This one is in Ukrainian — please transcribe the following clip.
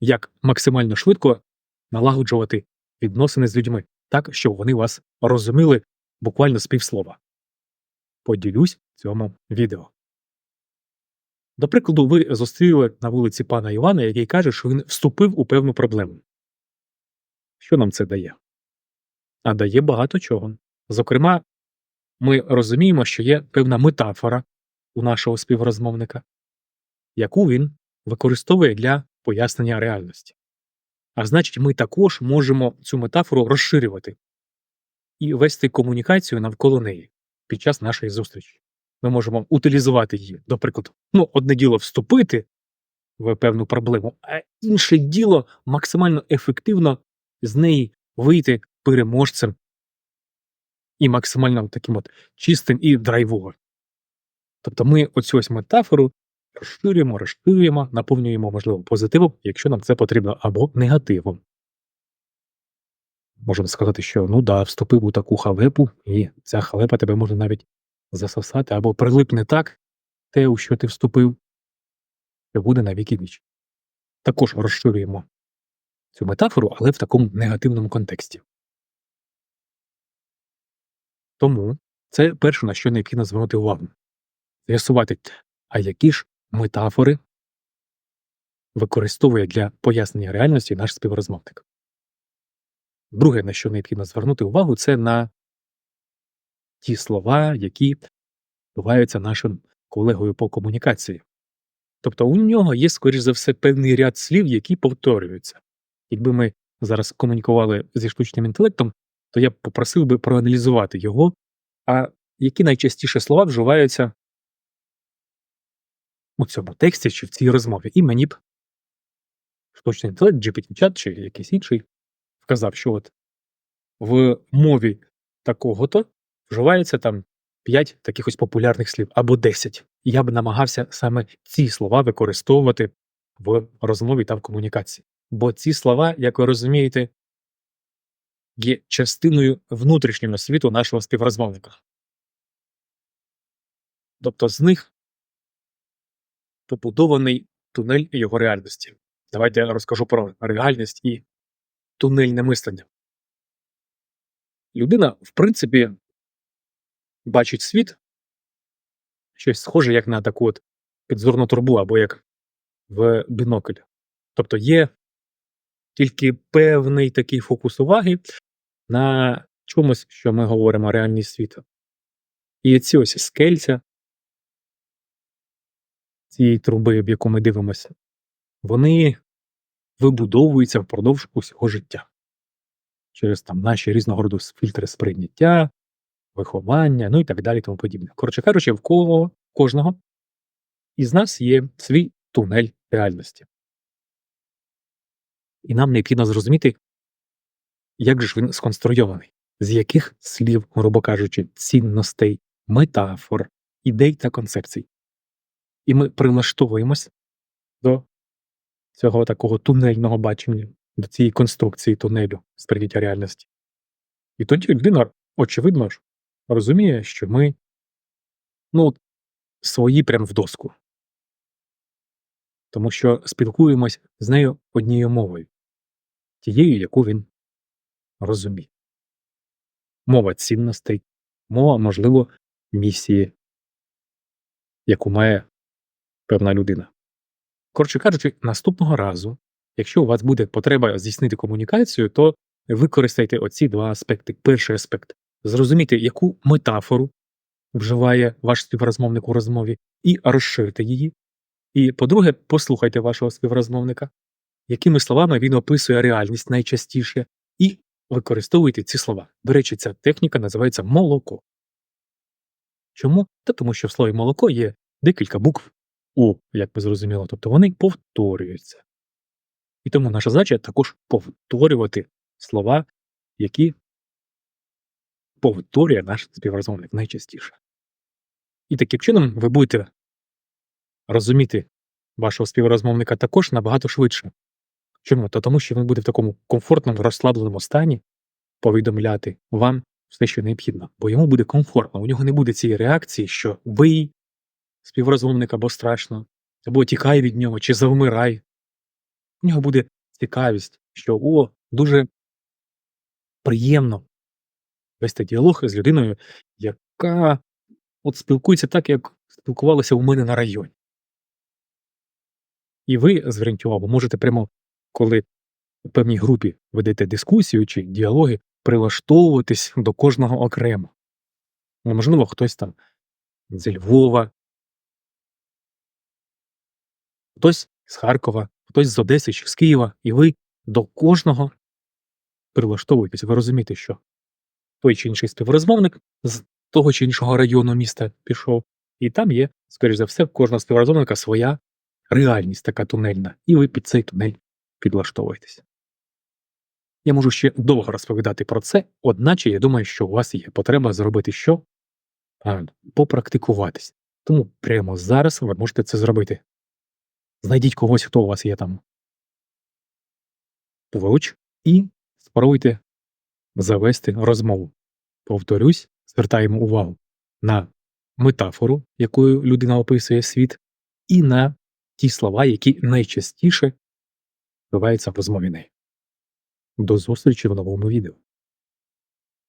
як максимально швидко налагоджувати відносини з людьми, так, щоб вони вас розуміли буквально з півслова. Поділюсь цьому відео. До прикладу, ви зустріли на вулиці пана Івана, який каже, що він вступив у певну проблему. Що нам це дає? А дає багато чого. Зокрема, ми розуміємо, що є певна метафора у нашого співрозмовника, яку він використовує для пояснення реальності. А значить, ми також можемо цю метафору розширювати і вести комунікацію навколо неї під час нашої зустрічі. Ми можемо утилізувати її, до прикладу, ну, одне діло вступити в певну проблему, а інше діло максимально ефективно з неї вийти переможцем і максимально таким от чистим і драйвовим. Тобто ми оцю ось метафору розширюємо, розширюємо, наповнюємо, можливо, позитивом, якщо нам це потрібно, або негативом. Можемо сказати, що ну да, вступив у таку халепу, і ця халепа тебе може навіть засосати або прилипне так, те, у що ти вступив, що буде на віки віч. Також розширюємо цю метафору, але в такому негативному контексті. Тому це перше, на що необхідно звернути увагу. З'ясувати, а які ж метафори використовує для пояснення реальності наш співрозмовник. Друге, на що необхідно звернути увагу, це на ті слова, які буваються нашим колегою по комунікації. Тобто у нього є, скоріш за все, певний ряд слів, які повторюються. Якби ми зараз комунікували зі штучним інтелектом, то я б попросив би проаналізувати його, а які найчастіше слова вживаються у цьому тексті чи в цій розмові, і мені б штучний інтелект, GPT-чат чи якийсь інший вказав, що от в мові такого-то вживається там 5 таких ось популярних слів або 10. І я б намагався саме ці слова використовувати в розмові та в комунікації. Бо ці слова, як ви розумієте, є частиною внутрішнього світу нашого співрозмовника. Тобто з них побудований тунель його реальності. Давайте я розкажу про реальність і тунельне мислення. Людина, в принципі, бачить світ щось схоже, як на таку от підзорну трубу або як в бінокль. Тобто є тільки певний такий фокус уваги на чомусь, що ми говоримо реальність світу. І ці ось скельця цієї труби, в яку ми дивимося, вони вибудовуються впродовж усього життя через там наші різного роду фільтри сприйняття, виховання, ну і так далі, тому подібне. Коротше кажучи, в кого кожного із нас є свій тунель реальності. І нам необхідно зрозуміти, як же він сконструйований, з яких слів, грубо кажучи, цінностей, метафор, ідей та концепцій. І ми прилаштовуємось до цього такого тунельного бачення, до цієї конструкції тунелю сприйняття реальності. І тоді людина, очевидно ж, розуміє, що ми ну, свої прям в доску. Тому що спілкуємось з нею однією мовою, тією, яку він розуміє. Мова цінностей, мова, можливо, місії, яку має певна людина. Коротше кажучи, наступного разу, якщо у вас буде потреба здійснити комунікацію, то використайте оці два аспекти. Перший аспект зрозуміти, яку метафору вживає ваш співрозмовник у розмові, і розширте її. І, по-друге, послухайте вашого співрозмовника, якими словами він описує реальність найчастіше, і використовуйте ці слова. До речі, ця техніка називається молоко. Чому? Та тому що в слові молоко є декілька букв У, як би зрозуміло, тобто вони повторюються. І тому наша задача також повторювати слова, які повторює наш співрозмовник найчастіше. І таким чином ви будете розуміти вашого співрозмовника також набагато швидше. Чому? То тому що він буде в такому комфортному, розслабленому стані повідомляти вам все, що необхідно, бо йому буде комфортно, у нього не буде цієї реакції, що ви, співрозмовник, або страшно, або тікай від нього, чи завмирай. У нього буде цікавість, що о, дуже приємно вести діалог з людиною, яка от спілкується так, як спілкувалися у мене на районі. І ви, зверніть увагу, можете прямо, коли в певній групі ведете дискусію чи діалоги, прилаштовуватись до кожного окремо. Ну, Можливо, хтось там зі Львова, хтось з Харкова, хтось з Одеси чи з Києва, і ви до кожного прилаштовуєтесь. Ви розумієте, що той чи інший співрозмовник з того чи іншого району міста пішов, і там є, скоріш за все, в кожного співрозмовника своя реальність така тунельна, і ви під цей тунель підлаштовуєтесь. Я можу ще довго розповідати про це, одначе я думаю, що у вас є потреба зробити що? Попрактикуватись. Тому прямо зараз ви можете це зробити. Знайдіть когось, хто у вас є там поруч, і спробуйте завести розмову. Повторюсь, звертаємо увагу на метафору, якою людина описує світ, і на ті слова, які найчастіше вбиваються в розмові неї. До зустрічі в новому відео.